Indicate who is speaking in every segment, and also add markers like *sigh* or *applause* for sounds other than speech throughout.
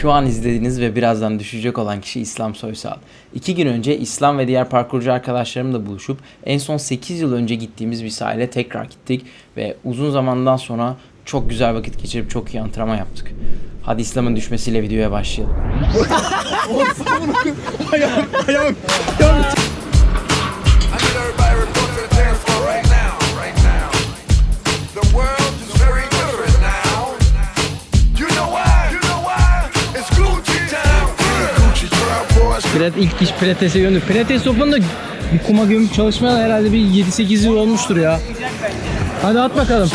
Speaker 1: Şu an izlediğiniz ve birazdan düşecek olan kişi İslam Soysal. İki gün önce İslam ve diğer parkurcu arkadaşlarımla buluşup en son 8 yıl önce gittiğimiz bir sahile tekrar gittik ve uzun zamandan sonra çok güzel vakit geçirip çok iyi antrenman yaptık. Hadi İslam'ın düşmesiyle videoya başlayalım.
Speaker 2: I need
Speaker 3: Pilat, ilk iş Pilates'e yönlü. Pilates topunda bir kuma gömüp çalışmaya herhalde bir 7-8 yıl olmuştur ya. Hadi at bakalım.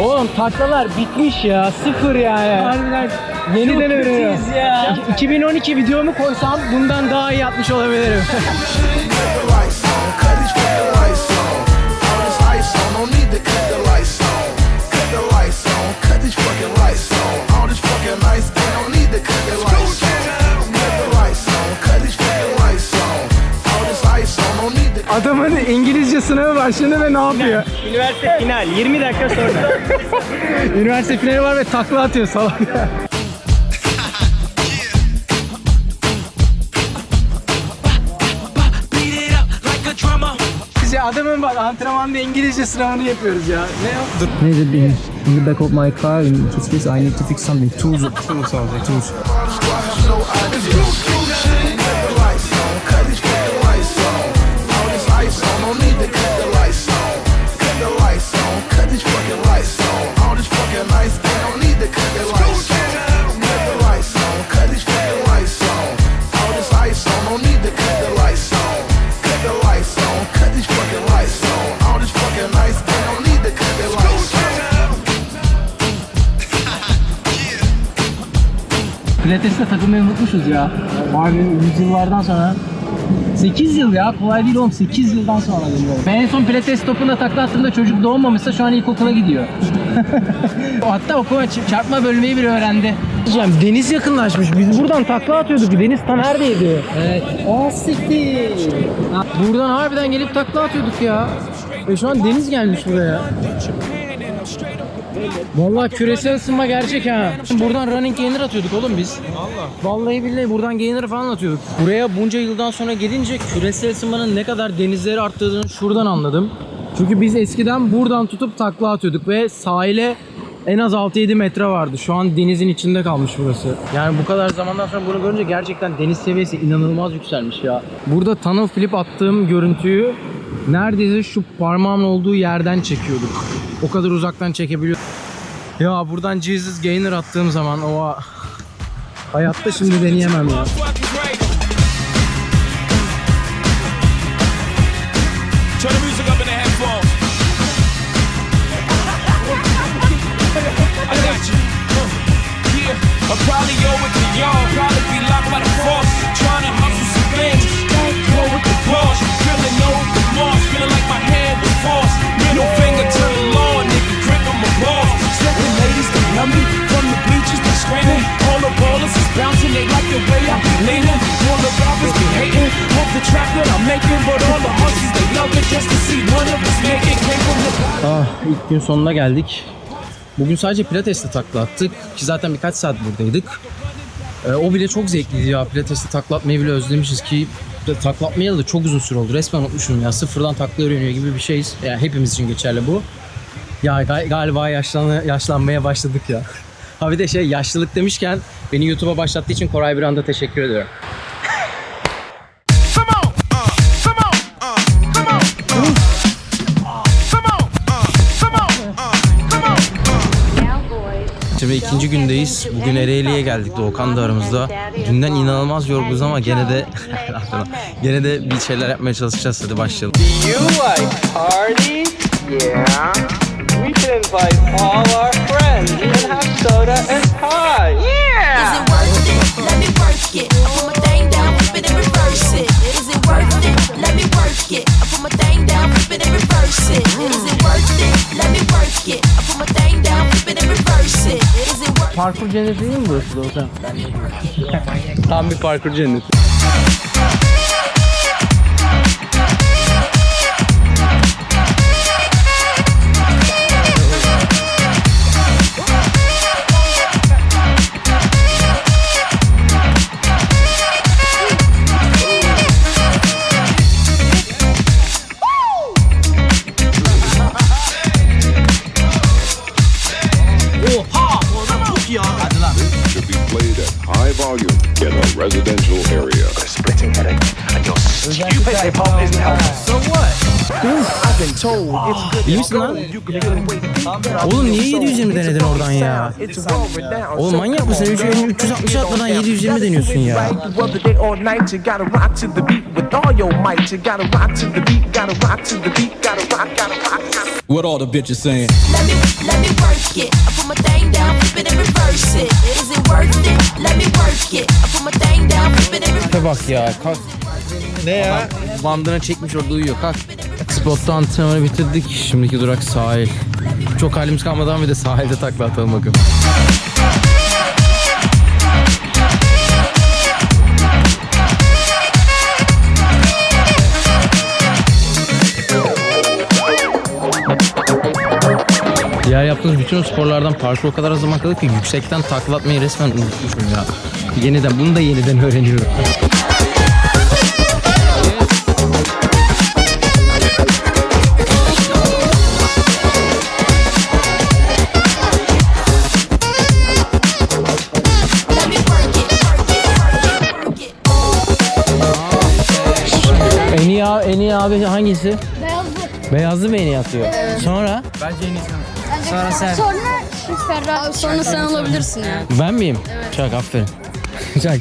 Speaker 3: Oğlum taklalar bitmiş ya. Sıfır yani. Harbiden yeniden öğreniyor. ya. 2012 videomu koysam bundan daha iyi yapmış olabilirim. *laughs*
Speaker 2: fucking lights on. All this fucking ice, they don't need to cut the lights on. Cut the lights on, cut these fucking lights on. All this ice on, no need to
Speaker 3: Adamın İngilizce sınavı başladı ve ne yapıyor? Üniversite final 20 dakika sonra. *laughs* Üniversite finali var ve takla atıyor salak. Bize adamın bak antrenmanda İngilizce sınavını yapıyoruz ya. Ne yaptın?
Speaker 4: Neyse benim in the back of my car in this case I need to fix something. Tools, tools alacak. Tools.
Speaker 2: squash, no ice. Cut the lights on, cut these fucking lights on. All this ice on, no need to cut the lights on. Cut the lights on, cut these fucking lights on. All this fucking ice, they don't need to cut the lights
Speaker 3: Pilates'te takılmayı unutmuşuz ya. Abi yüzyıllardan sonra. 8 yıl ya kolay değil oğlum 8 yıldan sonra dönüyorum. Ben en son pilates topunda takla attığımda çocuk doğmamışsa şu an ilkokula gidiyor. *laughs* Hatta okuma çarpma bölmeyi bile öğrendi. Diyeceğim deniz yakınlaşmış. Biz buradan takla atıyorduk. Deniz ta neredeydi? Evet. Aa siktir. Buradan harbiden gelip takla atıyorduk ya. Ve şu an deniz gelmiş buraya. Vallahi küresel ısınma gerçek ha. Buradan running gainer atıyorduk oğlum biz. Allah. Vallahi billahi buradan gainer falan atıyorduk. Buraya bunca yıldan sonra gelince küresel ısınmanın ne kadar denizleri arttırdığını şuradan anladım. Çünkü biz eskiden buradan tutup takla atıyorduk ve sahile en az 6-7 metre vardı. Şu an denizin içinde kalmış burası. Yani bu kadar zamandan sonra bunu görünce gerçekten deniz seviyesi inanılmaz yükselmiş ya. Burada tunnel flip attığım görüntüyü neredeyse şu parmağımın olduğu yerden çekiyorduk. O kadar uzaktan çekebiliyorduk. Ya buradan Jesus Gainer attığım zaman o hayatta şimdi deneyemem ya.
Speaker 5: Turn the music up in the headphones. I got you. Uh, yeah, I probably owe it to y'all. Probably be locked by the force.
Speaker 3: İlk gün sonuna geldik. Bugün sadece pilatesle takla attık ki zaten birkaç saat buradaydık. Ee, o bile çok zevkliydi ya. Pilatesle takla atmayı bile özlemişiz ki takla atmayalı da çok uzun süre oldu. Resmen unutmuşum ya. Sıfırdan takla öğreniyor gibi bir şeyiz. Yani hepimiz için geçerli bu. Ya gal- galiba yaşlan yaşlanmaya başladık ya. *laughs* Ha bir de şey yaşlılık demişken beni YouTube'a başlattığı için Koray Birand'a teşekkür ediyorum.
Speaker 1: Şimdi ikinci gündeyiz. Bugün Ereğli'ye geldik. Doğukan da aramızda. Dünden inanılmaz yorgunuz ama gene de *laughs* gene de bir şeyler yapmaya çalışacağız. Hadi başlayalım.
Speaker 6: You like parties? Yeah. We can invite all
Speaker 3: Parkur cenneti değil mi burası Doğukan? Tam bir parkur cenneti.
Speaker 7: Volume in a residential area.
Speaker 8: splitting headache, and your stupid hip hop isn't helping. So what? I've been told it's good.
Speaker 3: İyi misin lan? Oğlum niye 720 denedin oradan ya? Oğlum manyak mısın? 360 atmadan 720 deniyorsun ya.
Speaker 5: What all the bitches saying?
Speaker 9: Let me, let me work it. I put my thing down, flip it and reverse it. Is it worth it? Let me work it. I put my thing down, flip it and reverse
Speaker 3: Tipe bak ya kalk. Ne ya? Bandına çekmiş orada uyuyor kalk. Spotta antrenmanı bitirdik. Şimdiki durak sahil. Çok halimiz kalmadan bir de sahilde takla atalım bakalım. Ya yaptığımız bütün sporlardan parkur o kadar az zaman kaldı ki yüksekten takla atmayı resmen unutmuşum ya. Yeniden bunu da yeniden öğreniyorum. En iyi abi hangisi?
Speaker 10: Beyazlı.
Speaker 3: Beyazlı mı en iyi atıyor? Sonra?
Speaker 10: Sonra sen. Sonra şu Ferrari. Sonra sen olabilirsin ya.
Speaker 3: Ben miyim? Çak aferin. *laughs* Çak.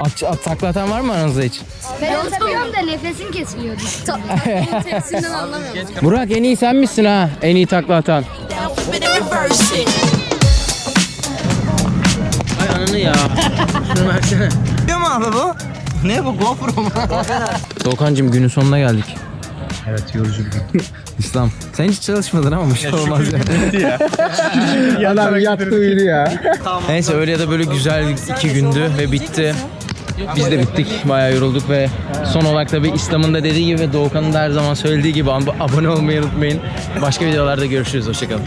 Speaker 3: At, at takla atan var mı aranızda hiç?
Speaker 10: Ben atamıyorum da nefesim kesiliyor. *laughs* *laughs* Onun tepsinden anlamıyorum.
Speaker 3: Burak en iyi sen misin ha? En iyi takla atan. Ay ananı ya. Şunu versene.
Speaker 11: Ne mi abi bu? Ne bu GoPro mu?
Speaker 3: Doğukancığım günün sonuna geldik. Evet yorucu *laughs* İslam. Sen hiç çalışmadın ama bir şey olmaz ya. Adam *laughs* yattı uyudu ya. *laughs* Neyse öyle ya da böyle güzel iki gündü ve bitti. Biz de bittik. Bayağı yorulduk ve son olarak tabii İslam'ın da dediği gibi ve Doğukan'ın da her zaman söylediği gibi ab- abone olmayı unutmayın. Başka videolarda görüşürüz. Hoşçakalın.